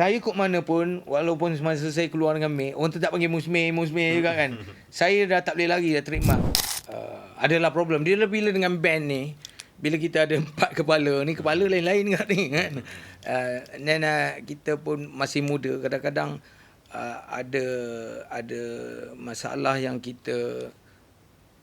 saya kok mana pun walaupun semasa saya keluar dengan Mek orang tetap panggil musme musme juga kan. Saya dah tak boleh lagi dah terima uh, adalah problem. Dia bila dengan band ni bila kita ada empat kepala ni kepala lain-lain kat ni kan. Uh, dan uh, kita pun masih muda. Kadang-kadang uh, ada ada masalah yang kita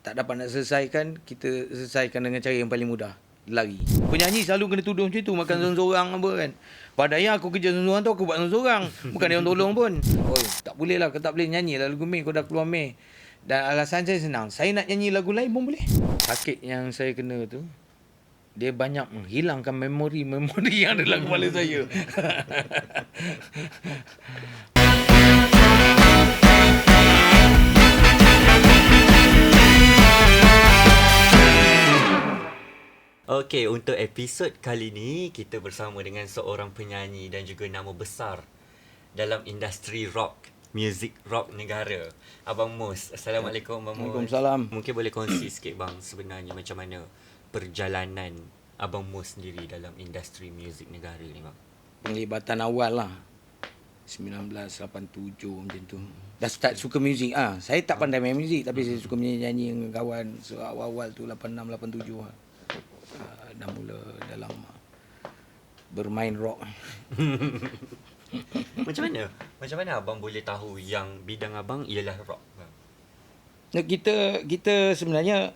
tak dapat nak selesaikan kita selesaikan dengan cara yang paling mudah. Lari. Penyanyi selalu kena tuduh macam tu makan seorang-seorang apa kan. Padahal aku kerja seorang-seorang tu aku buat seorang-seorang. Bukan dia orang tolong pun. Oh, tak boleh lah kau tak boleh nyanyi lagu Mei kau dah keluar Mei. Dan alasan saya senang. Saya nak nyanyi lagu lain pun boleh. Sakit yang saya kena tu dia banyak menghilangkan memori-memori yang ada dalam kepala saya. Okey, untuk episod kali ni kita bersama dengan seorang penyanyi dan juga nama besar dalam industri rock, music rock negara. Abang Mus. Assalamualaikum Abang Mus. Waalaikumsalam. Mungkin boleh kongsi sikit bang sebenarnya macam mana perjalanan Abang Mus sendiri dalam industri music negara ni bang. Penglibatan awal lah. 1987 macam tu. Dah start suka muzik ah. Saya tak pandai main muzik tapi saya suka menyanyi dengan kawan. So awal-awal tu 86 87 lah. Uh, dah mula dalam uh, bermain rock. macam mana? Macam mana abang boleh tahu yang bidang abang ialah rock? Nah, kita kita sebenarnya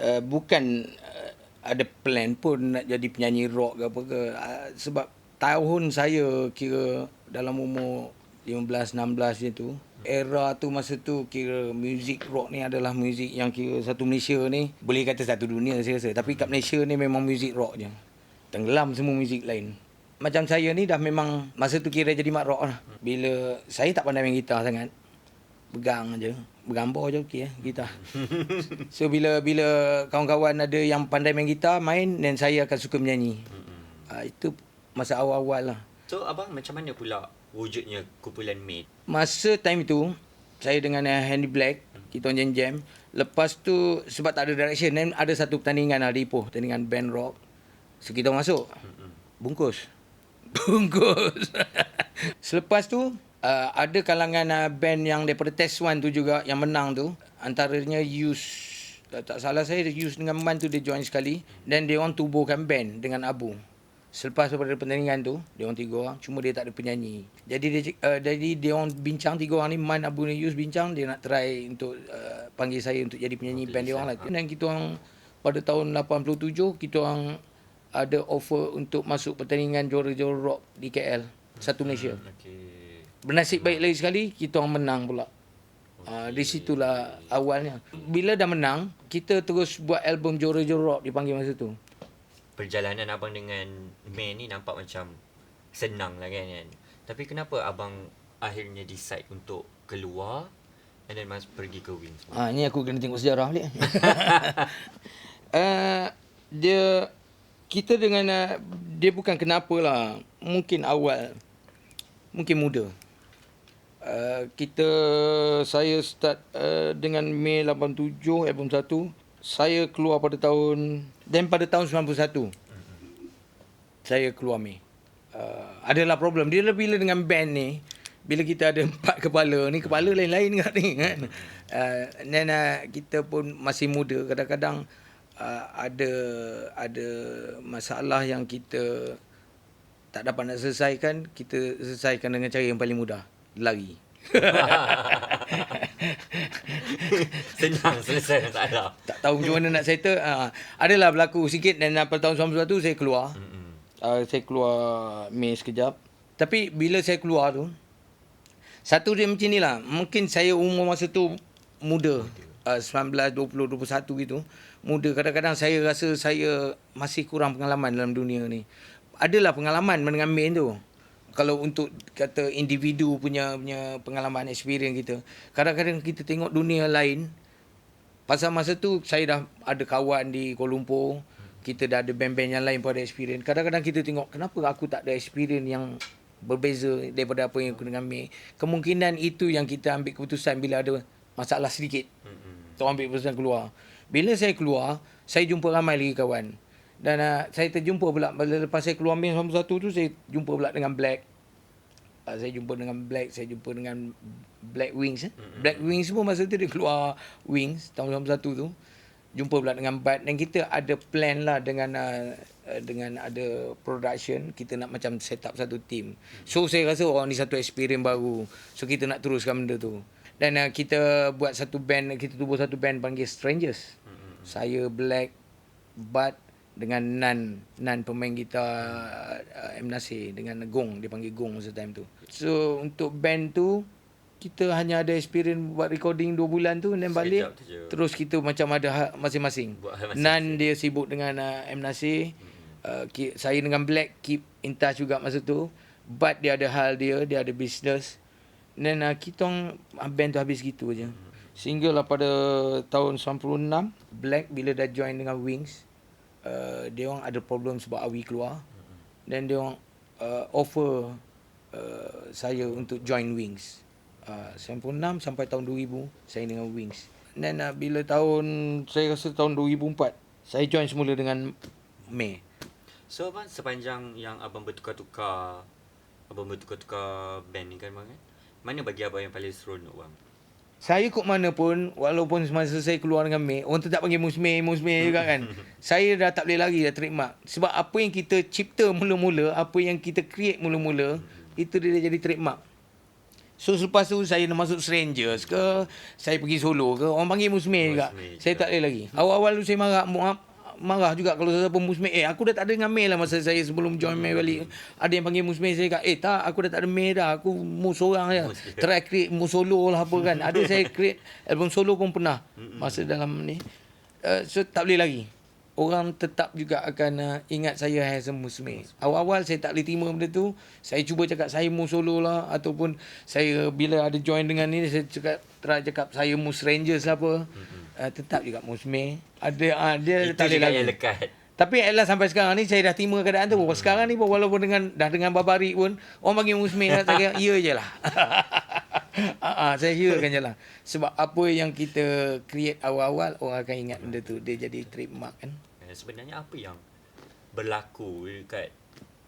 uh, bukan uh, ada plan pun nak jadi penyanyi rock ke apa ke uh, sebab tahun saya kira dalam umur 15 16 macam tu era tu masa tu kira music rock ni adalah music yang kira satu Malaysia ni boleh kata satu dunia saya rasa. Tapi kat Malaysia ni memang music rock je. Tenggelam semua music lain. Macam saya ni dah memang masa tu kira jadi mak rock lah. Bila saya tak pandai main gitar sangat pegang je bergambar je okey eh gitar. So bila bila kawan-kawan ada yang pandai main gitar main dan saya akan suka menyanyi. Uh, itu masa awal-awal lah. So abang macam mana pula wujudnya kumpulan Mate? Masa time itu saya dengan Handy Black kita orang jam-jam. Lepas tu sebab tak ada direction then ada satu pertandingan lah di Ipoh, pertandingan band rock. So kita masuk. Bungkus. Bungkus. Selepas tu uh, ada kalangan uh, band yang daripada Test One tu juga yang menang tu. Antaranya Use tak, tak salah saya Use dengan Man tu dia join sekali dan dia orang tubuhkan band dengan Abu. Selepas daripada pertandingan tu, dia orang tiga orang, cuma dia tak ada penyanyi. Jadi dia uh, jadi dia orang bincang tiga orang ni, Man Abu Yus bincang dia nak try untuk uh, panggil saya untuk jadi penyanyi band dia orang lah. Dan kita orang pada tahun 87 kita orang ada offer untuk masuk pertandingan juara-juara rock di KL, satu Malaysia. Okey. Bernasib baik lagi sekali kita orang menang pula. Uh, di situlah awalnya. Bila dah menang, kita terus buat album juara-juara rock dipanggil masa tu. Perjalanan abang dengan May ni nampak macam senang lah kan, kan? Tapi kenapa abang akhirnya decide untuk keluar and then mas pergi ke Wings? Ah ni aku kena tengok sejarah balik. uh, dia kita dengan uh, dia bukan kenapa lah. Mungkin awal mungkin muda. Uh, kita saya start uh, dengan Mei 87 album 1 saya keluar pada tahun dan pada tahun 91 saya keluar Mei uh, adalah problem. Dia bila dengan band ni bila kita ada empat kepala ni kepala lain-lain kat ni kan? Uh, dan uh, kita pun masih muda. Kadang-kadang uh, ada ada masalah yang kita tak dapat nak selesaikan kita selesaikan dengan cara yang paling mudah. Lari senang selesai masalah. tak tahu macam mana nak settle. Uh, adalah berlaku sikit dan pada tahun 91 saya keluar. Mm-mm. uh, saya keluar Mei sekejap. Tapi bila saya keluar tu satu dia macam ni lah. Mungkin saya umur masa tu muda. Uh, 19 20 21 gitu. Muda. Kadang-kadang saya rasa saya masih kurang pengalaman dalam dunia ni. Adalah pengalaman dengan main tu kalau untuk kata individu punya punya pengalaman experience kita kadang-kadang kita tengok dunia lain pasal masa tu saya dah ada kawan di Kuala Lumpur kita dah ada band-band yang lain pun ada experience. Kadang-kadang kita tengok kenapa aku tak ada experience yang berbeza daripada apa yang aku dengan May kemungkinan itu yang kita ambil keputusan bila ada masalah sedikit. Mm-mm. kita ambil keputusan keluar. Bila saya keluar saya jumpa ramai lagi kawan dan uh, saya terjumpa pula lepas saya keluar Mei 91 tu saya jumpa pula dengan Black uh, saya jumpa dengan Black, saya jumpa dengan Black Wings. Eh. Black Wings pun masa tu dia keluar Wings tahun 91 tu. Jumpa pula dengan Bud dan kita ada plan lah dengan uh, dengan ada production kita nak macam set up satu team. So saya rasa orang ni satu experience baru. So kita nak teruskan benda tu. Dan uh, kita buat satu band, kita tubuh satu band panggil Strangers. Saya Black, Bud dengan Nan, Nan pemain gitar uh, M Nasir dengan Gong, dia panggil Gong masa time tu. So untuk band tu kita hanya ada experience buat recording 2 bulan tu dan balik terus kita macam ada hak masing-masing. Nan dia sibuk dengan uh, M Nasir. Uh, ki- saya dengan Black keep in touch juga masa tu. But dia ada hal dia, dia ada business. Dan uh, kita uh, band tu habis gitu aja. Sehinggalah pada tahun 96 Black bila dah join dengan Wings uh, dia orang ada problem sebab Awi keluar. Dan dia orang uh, offer uh, saya untuk join Wings. Uh, 96 sampai tahun 2000 saya dengan Wings. Dan uh, bila tahun saya rasa tahun 2004 saya join semula dengan May. So abang sepanjang yang abang bertukar-tukar abang bertukar-tukar band ni kan bang kan? Mana bagi abang yang paling seronok bang? Saya kok mana pun walaupun semasa saya keluar dengan May orang tetap panggil Mus May, Mus May juga kan. saya dah tak boleh lagi dah trademark. Sebab apa yang kita cipta mula-mula, apa yang kita create mula-mula itu dia jadi trademark. So selepas tu saya nak masuk Strangers ke, saya pergi solo ke, orang panggil Musme juga. Saya tak boleh lagi. Awal-awal tu saya marah, marah juga kalau siapa Musme. Eh aku dah tak ada dengan May lah masa saya sebelum join May balik. Ada yang panggil Musme, saya kata, eh tak aku dah tak ada May dah. Aku mu seorang je. Mus. Try create mu solo lah apa kan. Ada saya create album solo pun pernah masa dalam ni. Uh, so tak boleh lagi. Orang tetap juga akan uh, ingat saya as a Musme. Awal-awal saya tak boleh terima benda tu. Saya cuba cakap saya mu solo lah. Ataupun saya bila ada join dengan ni, saya cakap, try cakap saya mu strangers lah apa. Uh, tetap juga Musme. Ada, uh, dia Itu tak juga lagi. yang lekat. Tapi alah sampai sekarang ni saya dah terima keadaan tu. Hmm. Sekarang ni pun walaupun dengan dah dengan babari pun orang panggil saya kata ya je lah. Ah, ah, saya ya kan je lah. Sebab apa yang kita create awal-awal orang akan ingat benda tu. Dia jadi trademark kan. Eh, Sebenarnya apa yang berlaku dekat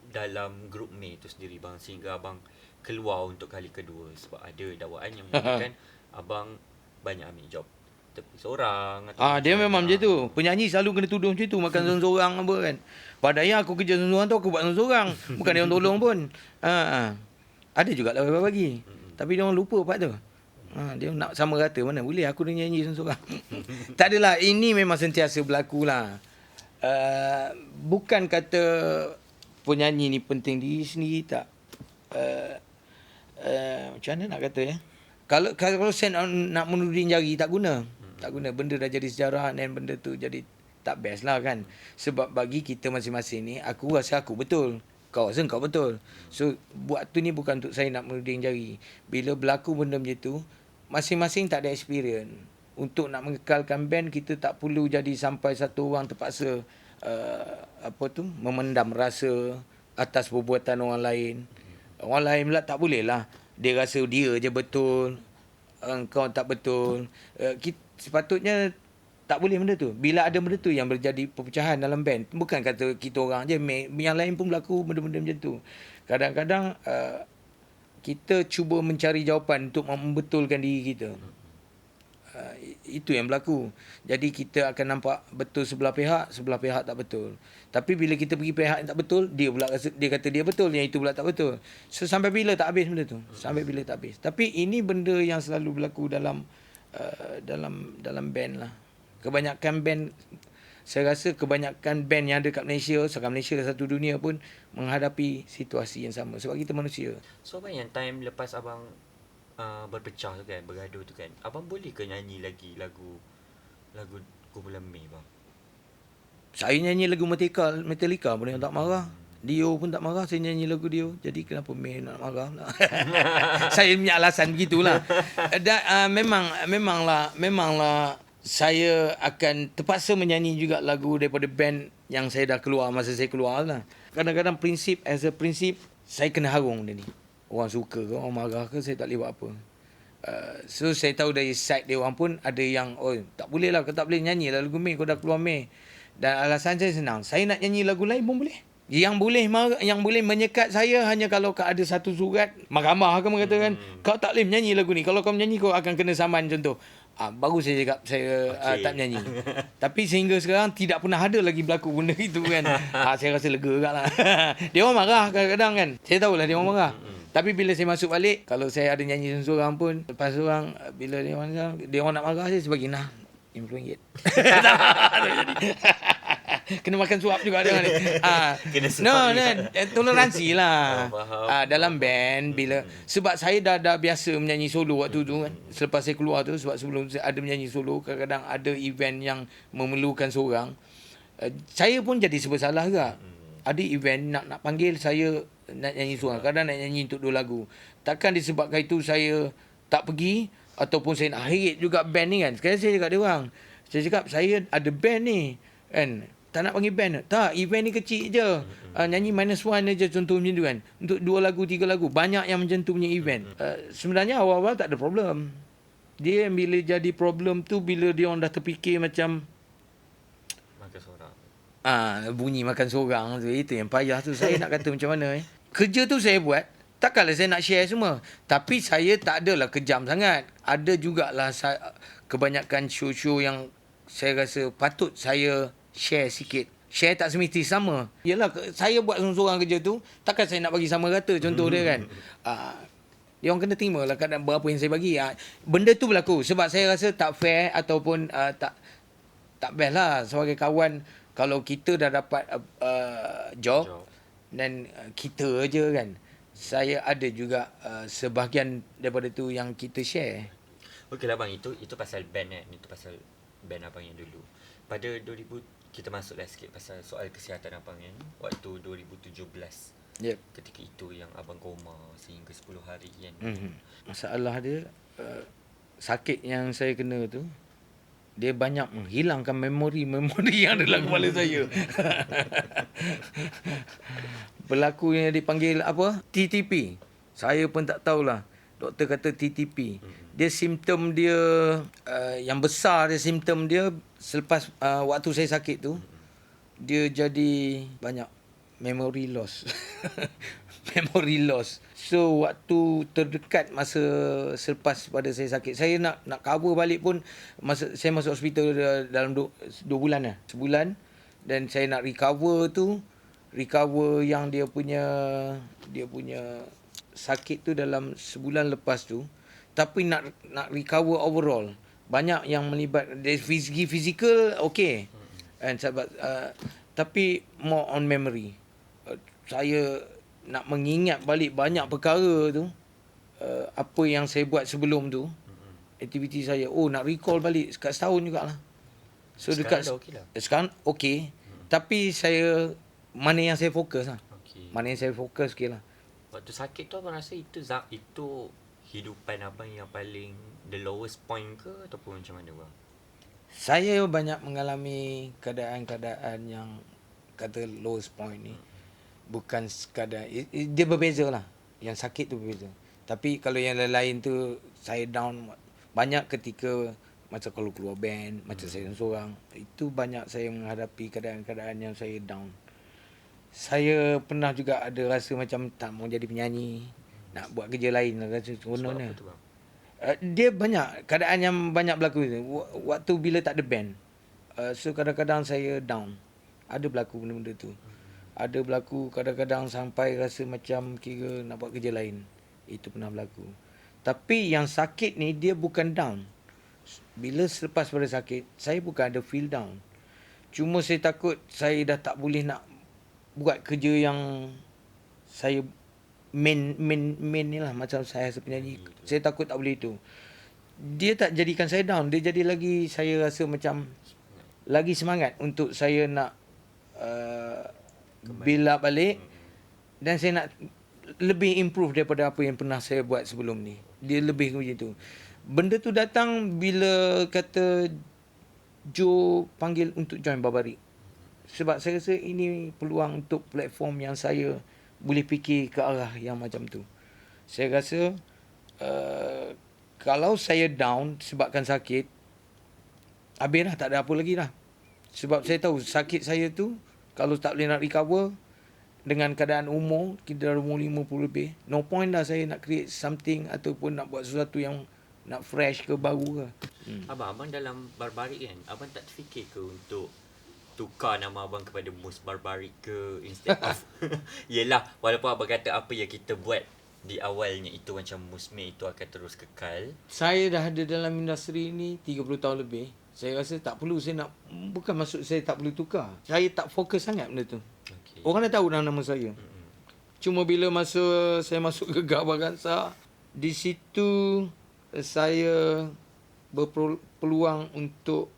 dalam grup May tu sendiri bang sehingga abang keluar untuk kali kedua sebab ada dakwaan yang menyatakan abang banyak ambil job tepi seorang Ah dia memang macam tu. Penyanyi selalu kena tuduh macam tu makan seorang-seorang apa kan. Padahal aku kerja seorang-seorang tu aku buat seorang-seorang. Bukan dia orang tolong pun. Ha ah. Ada juga lah bagi. Tapi dia orang lupa part tu. Ha, dia nak sama rata mana boleh aku dah nyanyi seorang-seorang. tak adalah ini memang sentiasa berlaku lah. Uh, bukan kata penyanyi ni penting diri sendiri tak. Uh, uh, macam mana nak kata ya? Kalau kalau saya nak, nak menuding jari tak guna. Tak guna benda dah jadi sejarah dan benda tu jadi tak best lah kan. Sebab bagi kita masing-masing ni aku rasa aku betul. Kau rasa kau betul. So buat tu ni bukan untuk saya nak menuding jari. Bila berlaku benda macam tu masing-masing tak ada experience. Untuk nak mengekalkan band kita tak perlu jadi sampai satu orang terpaksa uh, apa tu memendam rasa atas perbuatan orang lain. Orang lain pula tak boleh lah. Dia rasa dia je betul. Engkau tak betul. Uh, kita, sepatutnya tak boleh benda tu. Bila ada benda tu yang berjadi perpecahan dalam band. Bukan kata kita orang je. Yang lain pun berlaku benda-benda macam tu. Kadang-kadang uh, kita cuba mencari jawapan untuk membetulkan diri kita. Uh, itu yang berlaku. Jadi kita akan nampak betul sebelah pihak, sebelah pihak tak betul. Tapi bila kita pergi pihak yang tak betul, dia pula rasa, dia kata dia betul, yang itu pula tak betul. So sampai bila tak habis benda tu? Sampai bila tak habis. Tapi ini benda yang selalu berlaku dalam dalam dalam band lah. Kebanyakan band saya rasa kebanyakan band yang ada kat Malaysia, sekarang Malaysia satu dunia pun menghadapi situasi yang sama sebab kita manusia. So abang yang time lepas abang uh, berpecah tu kan, bergaduh tu kan, abang boleh ke nyanyi lagi lagu lagu Kumpulan Mei bang? Saya nyanyi lagu Metallica, Metallica pun yang tak marah. Dio pun tak marah saya nyanyi lagu Dio. Jadi kenapa May nak marah pula? saya punya alasan begitulah. Dan uh, memang memanglah memanglah saya akan terpaksa menyanyi juga lagu daripada band yang saya dah keluar masa saya keluar lah. Kadang-kadang prinsip as a prinsip saya kena harung dia ni. Orang suka ke orang marah ke saya tak boleh buat apa. Uh, so saya tahu dari side dia orang pun ada yang oh tak boleh lah kau tak boleh nyanyi lah lagu May kau dah keluar May. Dan alasan saya senang. Saya nak nyanyi lagu lain pun boleh. Yang boleh mar- yang boleh menyekat saya hanya kalau ada satu surat mahkamah kamu katakan hmm. kau tak boleh menyanyi lagu ni. Kalau kau menyanyi kau akan kena saman contoh. Ah baru saya cakap saya okay. uh, tak menyanyi. Tapi sehingga sekarang tidak pernah ada lagi berlaku benda itu kan. ah saya rasa lega gaklah. dia orang marah kadang-kadang kan. Saya tahulah dia orang marah. Tapi bila saya masuk balik kalau saya ada nyanyi seorang pun lepas seorang uh, bila dia orang dia orang nak marah saya sebagi nah RM50. Kena makan suap juga dia ni. Ah, Kena no, juga. no, eh, toleransi lah. Ah. Ah, dalam band bila sebab saya dah dah biasa menyanyi solo waktu tu kan. Selepas saya keluar tu sebab sebelum saya ada menyanyi solo kadang-kadang ada event yang memerlukan seorang. Uh, saya pun jadi serba salah juga. Ada event nak nak panggil saya nak nyanyi seorang. Kadang nak nyanyi untuk dua lagu. Takkan disebabkan itu saya tak pergi ataupun saya nak heret juga band ni kan. Sekarang saya cakap dia orang. Saya cakap saya ada band ni kan. Tak nak panggil band. Tak, event ni kecil je. Uh, nyanyi minus one je contoh macam tu kan. Untuk dua lagu, tiga lagu. Banyak yang macam tu punya event. Uh, sebenarnya awal-awal tak ada problem. Dia bila jadi problem tu bila dia orang dah terfikir macam Maka seorang. Ah, bunyi makan seorang tu itu yang payah tu saya nak kata macam mana eh. Kerja tu saya buat takkanlah saya nak share semua. Tapi saya tak adalah kejam sangat. Ada jugalah saya, kebanyakan show-show yang saya rasa patut saya share sikit. Share tak semesti sama. Yalah saya buat seorang-seorang kerja tu takkan saya nak bagi sama rata contoh dia kan. Ah dia orang kena terima lah kadang berapa yang saya bagi. Ah, benda tu berlaku sebab saya rasa tak fair ataupun uh, tak tak best lah sebagai kawan kalau kita dah dapat uh, uh, job, Job. dan uh, kita aja kan. Saya ada juga uh, sebahagian daripada tu yang kita share. Okey lah bang, itu itu pasal band kan. Itu pasal band abang yang dulu. Pada 2000 kita masuklah sikit pasal soal kesihatan abang kan. Waktu 2017. Yep. Ketika itu yang abang koma sehingga 10 hari kan. Mm-hmm. Masalah dia uh, sakit yang saya kena tu dia banyak menghilangkan memori-memori yang ada dalam kepala saya. Berlaku yang dipanggil apa? TTP. Saya pun tak tahulah. Doktor kata TTP. Dia simptom dia uh, yang besar dia simptom dia selepas uh, waktu saya sakit tu dia jadi banyak memory loss. memory loss. So waktu terdekat masa selepas pada saya sakit, saya nak nak cover balik pun masa saya masuk hospital da- dalam 2 bulan lah. Sebulan dan saya nak recover tu recover yang dia punya dia punya sakit tu dalam sebulan lepas tu tapi nak nak recover overall banyak yang melibat dari segi fizikal okey. And sebab uh, tapi more on memory. Uh, saya nak mengingat balik banyak perkara tu uh, apa yang saya buat sebelum tu aktiviti saya. Oh nak recall balik kat setahun jugalah. So Sekarang dekat okey lah. sekarang okey. Tapi saya mana yang saya fokus lah. Okey. mana yang saya fokus okey lah Waktu sakit tu abang rasa itu za- itu hidupan abang yang paling the lowest point ke ataupun macam mana bang? Saya banyak mengalami keadaan-keadaan yang kata lowest point ni. Bukan sekadar dia berbeza lah. Yang sakit tu berbeza. Tapi kalau yang lain-lain tu saya down banyak ketika macam kalau keluar band, macam saya seorang, itu banyak saya menghadapi keadaan-keadaan yang saya down. Saya pernah juga ada rasa macam tak mau jadi penyanyi, nak buat kerja lain lah rasa seronoknya. Uh, dia banyak keadaan yang banyak berlaku tu. Wa- Waktu bila tak ada band. Uh, so kadang-kadang saya down. Ada berlaku benda-benda tu. Ada berlaku kadang-kadang sampai rasa macam kira nak buat kerja lain. Itu pernah berlaku. Tapi yang sakit ni dia bukan down. Bila selepas pada sakit, saya bukan ada feel down. Cuma saya takut saya dah tak boleh nak buat kerja yang saya main main main ni lah macam saya as a penyanyi. Saya takut tak boleh itu. Dia tak jadikan saya down, dia jadi lagi saya rasa macam lagi semangat untuk saya nak uh, up balik dan saya nak lebih improve daripada apa yang pernah saya buat sebelum ni. Dia lebih macam tu. Benda tu datang bila kata Joe panggil untuk join Barbaric. Sebab saya rasa ini peluang untuk platform yang saya boleh fikir ke arah yang macam tu. Saya rasa uh, kalau saya down sebabkan sakit, habis dah tak ada apa lagi dah. Sebab saya tahu sakit saya tu kalau tak boleh nak recover, dengan keadaan umur kita dah umur 50 lebih no point dah saya nak create something ataupun nak buat sesuatu yang nak fresh ke baru ke Hmm. Abang, abang dalam Barbarik kan, abang tak terfikir ke untuk tukar nama abang kepada Mus Barbarik ke instead of Yelah, walaupun abang kata apa yang kita buat di awalnya itu macam Musme itu akan terus kekal. saya dah ada dalam industri ni 30 tahun lebih saya rasa tak perlu saya nak bukan maksud saya tak perlu tukar saya tak fokus sangat benda tu Okay. orang dah tahu dah nama saya Mm-mm. Cuma bila masa saya masuk ke Gabagansa, di situ saya berpeluang untuk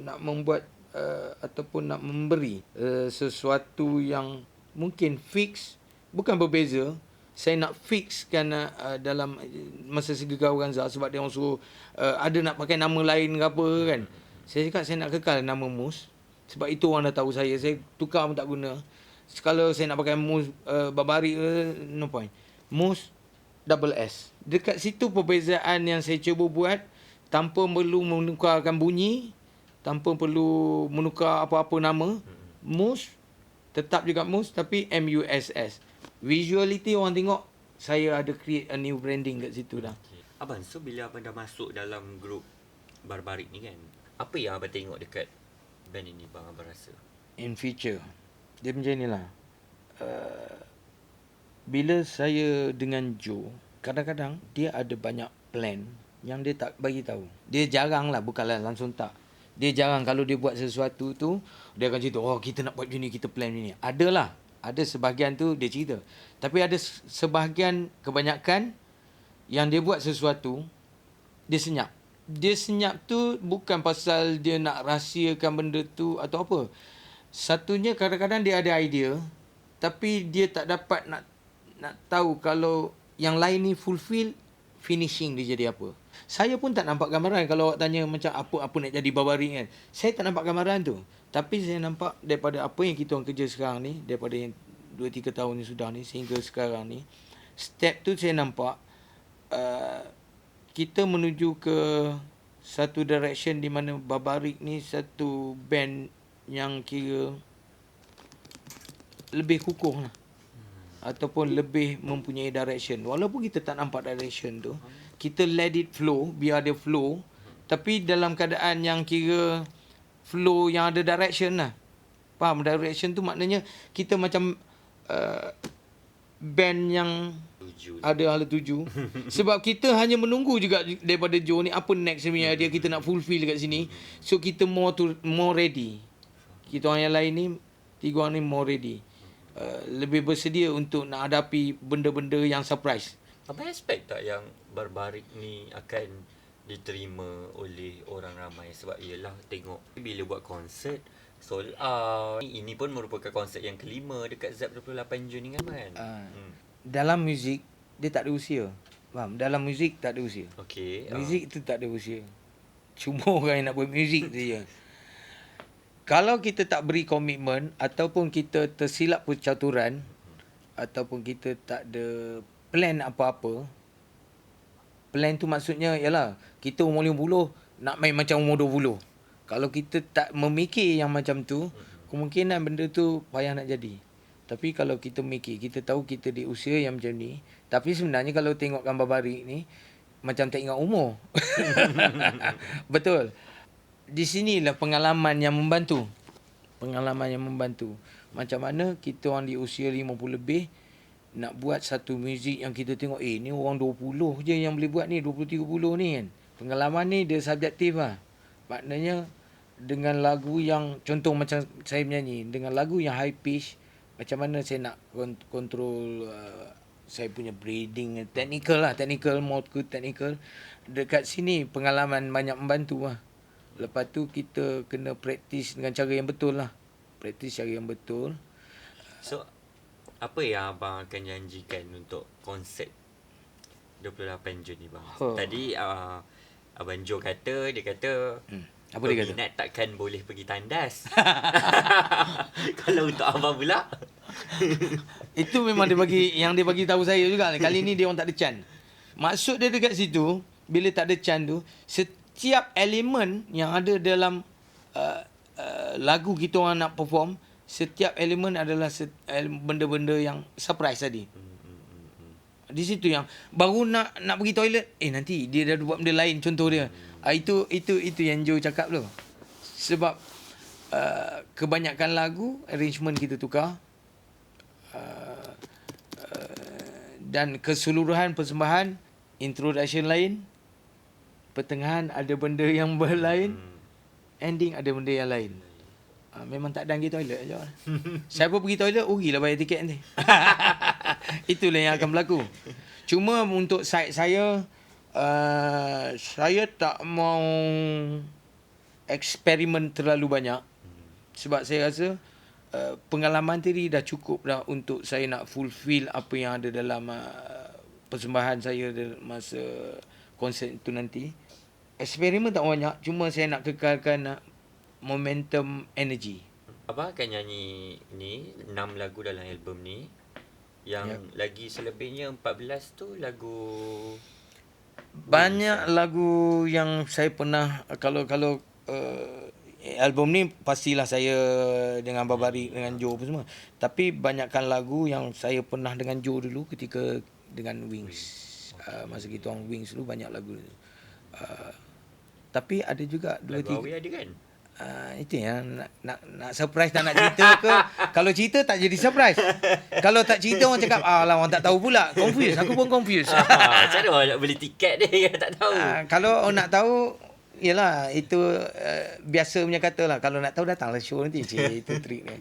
nak membuat uh, ataupun nak memberi uh, sesuatu yang mungkin fix, bukan berbeza. Saya nak fixkan uh, dalam uh, masa segi Gabagansa sebab dia orang suruh uh, ada nak pakai nama lain ke apa kan. Saya cakap saya nak kekal nama Mus. Sebab itu orang dah tahu saya. Saya tukar pun tak guna. Kalau saya nak pakai Mus uh, Babari uh, no point. Mus double S. Dekat situ perbezaan yang saya cuba buat tanpa perlu menukarkan bunyi, tanpa perlu menukar apa-apa nama. Mus tetap juga Mus tapi M U S S. Visuality orang tengok saya ada create a new branding kat situ dah. Okay. Abang, so bila abang dah masuk dalam grup Barbarik ni kan, apa yang abang tengok dekat band ini bang abang rasa? in future dia macam inilah uh, bila saya dengan Joe kadang-kadang dia ada banyak plan yang dia tak bagi tahu dia jarang lah bukanlah langsung tak dia jarang kalau dia buat sesuatu tu dia akan cerita oh kita nak buat macam ni kita plan ni. Adalah ada sebahagian tu dia cerita. Tapi ada se- sebahagian kebanyakan yang dia buat sesuatu dia senyap. Dia senyap tu bukan pasal dia nak rahsiakan benda tu atau apa. Satunya kadang-kadang dia ada idea tapi dia tak dapat nak nak tahu kalau yang lain ni fulfill finishing dia jadi apa. Saya pun tak nampak gambaran kalau awak tanya macam apa apa nak jadi babari kan. Saya tak nampak gambaran tu. Tapi saya nampak daripada apa yang kita orang kerja sekarang ni, daripada yang 2 3 tahun ni sudah ni sehingga sekarang ni, step tu saya nampak uh, kita menuju ke satu direction di mana Babarik ni satu band yang kira lebih kukuh lah. Ataupun lebih mempunyai direction. Walaupun kita tak nampak direction tu, kita let it flow, biar dia flow. Tapi dalam keadaan yang kira flow yang ada direction lah. Faham? Direction tu maknanya kita macam uh, band yang Tuju. ada hala tuju. Sebab kita hanya menunggu juga daripada Joe ni apa next punya dia kita nak fulfill kat sini. So kita more to more ready. Kita orang yang lain ni tiga orang ni more ready. Uh, lebih bersedia untuk nak hadapi benda-benda yang surprise. Abang expect tak yang Barbarik ni akan diterima oleh orang ramai sebab ialah tengok bila buat konsert sold out. Ini pun merupakan konsert yang kelima dekat ZAP 28 Jun ni kan? Ah. Hmm. Dalam muzik dia tak ada usia. Faham? Dalam muzik tak ada usia. Okey. ah. Muzik tu tak ada usia. Cuma orang yang nak buat muzik tu je. Kalau kita tak beri komitmen ataupun kita tersilap percaturan ataupun kita tak ada plan apa-apa. Plan tu maksudnya ialah kita umur 50 nak main macam umur 20. Kalau kita tak memikir yang macam tu, kemungkinan benda tu payah nak jadi. Tapi kalau kita mikir, kita tahu kita di usia yang macam ni. Tapi sebenarnya kalau tengok gambar barik ni, macam tak ingat umur. Betul. Di sinilah pengalaman yang membantu. Pengalaman yang membantu. Macam mana kita orang di usia 50 lebih nak buat satu muzik yang kita tengok eh ni orang 20 je yang boleh buat ni 20 30 ni kan. Pengalaman ni dia subjektif lah. Maknanya dengan lagu yang contoh macam saya menyanyi dengan lagu yang high pitch macam mana saya nak kont- control uh, saya punya breathing technical lah technical more ke technical dekat sini pengalaman banyak membantu lah lepas tu kita kena praktis dengan cara yang betul lah praktis cara yang betul So apa yang abang akan janjikan untuk konsert 28 Jun ni bang? Oh. Tadi uh, abang Jo kata dia kata hmm. apa dia kata Peminat takkan boleh pergi tandas. Kalau untuk abang pula. Itu memang dia bagi yang dia bagi tahu saya juga. Kali ni dia orang tak ada can. Maksud dia dekat situ bila tak ada can tu setiap elemen yang ada dalam uh, uh, lagu kita orang nak perform setiap elemen adalah set, benda-benda yang surprise tadi. Hmm, hmm, hmm. Di situ yang baru nak nak pergi toilet, eh nanti dia dah buat benda lain contoh dia. Ah itu itu itu yang Joe cakap tu. Sebab uh, kebanyakan lagu arrangement kita tukar. Uh, uh, dan keseluruhan persembahan introduction lain, pertengahan ada benda yang berlain, ending ada benda yang lain. Uh, memang tak ada pergi toilet je. Siapa pergi toilet, rugilah bayar tiket nanti. Itulah yang akan berlaku. Cuma untuk side saya, uh, saya tak mau eksperimen terlalu banyak. Sebab saya rasa uh, pengalaman tadi dah cukup dah untuk saya nak fulfill apa yang ada dalam uh, persembahan saya masa konsert itu nanti. Eksperimen tak banyak, cuma saya nak kekalkan uh, momentum energy. Abang akan nyanyi ni 6 lagu dalam album ni. Yang Yep. lagi selebihnya 14 tu lagu Banyak lagu yang saya pernah kalau kalau uh, album ni pastilah saya dengan Babari dengan Joe apa semua. Tapi banyakkan lagu yang saya pernah dengan Joe dulu ketika dengan Wings. Uh, masa kita orang Wings dulu banyak lagu. Uh, tapi ada juga dua lagu tiga Awi ada kan? Uh, itu yang nak, nak nak surprise tak nak cerita ke? Kalau cerita tak jadi surprise. Kalau tak cerita orang cakap ah lah orang tak tahu pula. Confused. Aku pun confused. Ah, Macam mana orang nak beli tiket dia yang tak tahu? Ah, kalau orang nak tahu Yelah itu uh, biasa punya kata lah. Kalau nak tahu datanglah show nanti Cik, Itu trik ni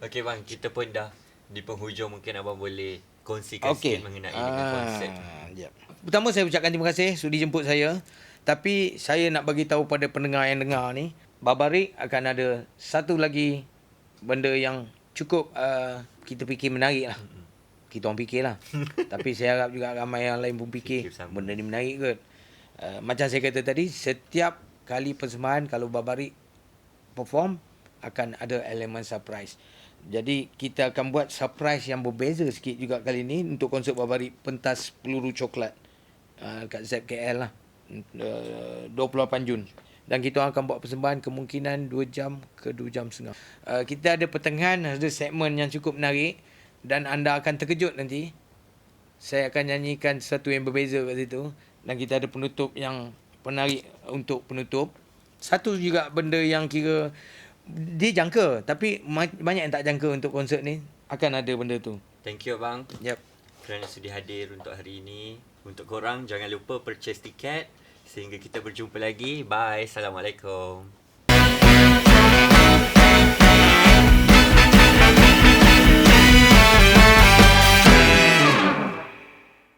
Okey bang, kita pun dah di penghujung. Mungkin abang boleh kongsikan Okey. sikit mengenai dengan konsep. Ah, jap. Pertama saya ucapkan terima kasih. Sudi jemput saya. Tapi saya nak bagi tahu pada pendengar yang dengar ni Babarik akan ada satu lagi Benda yang cukup uh, Kita fikir menarik lah. Kita orang fikir lah Tapi saya harap juga ramai yang lain pun fikir. Benda ni menarik kot. Uh, Macam saya kata tadi Setiap kali persembahan Kalau Babarik perform Akan ada elemen surprise. Jadi kita akan buat surprise yang berbeza sikit juga kali ni untuk konsert Babarik pentas peluru coklat. Uh, kat ZKL lah. Uh, 28 Jun dan kita akan buat persembahan kemungkinan 2 jam ke 2 jam setengah. Uh, kita ada pertengahan ada segmen yang cukup menarik dan anda akan terkejut nanti. Saya akan nyanyikan sesuatu yang berbeza kat situ dan kita ada penutup yang menarik untuk penutup. Satu juga benda yang kira dia jangka tapi banyak yang tak jangka untuk konsert ni akan ada benda tu. Thank you abang Yep. kerana sudi hadir untuk hari ini. Untuk korang jangan lupa purchase tiket sehingga kita berjumpa lagi. Bye. Assalamualaikum.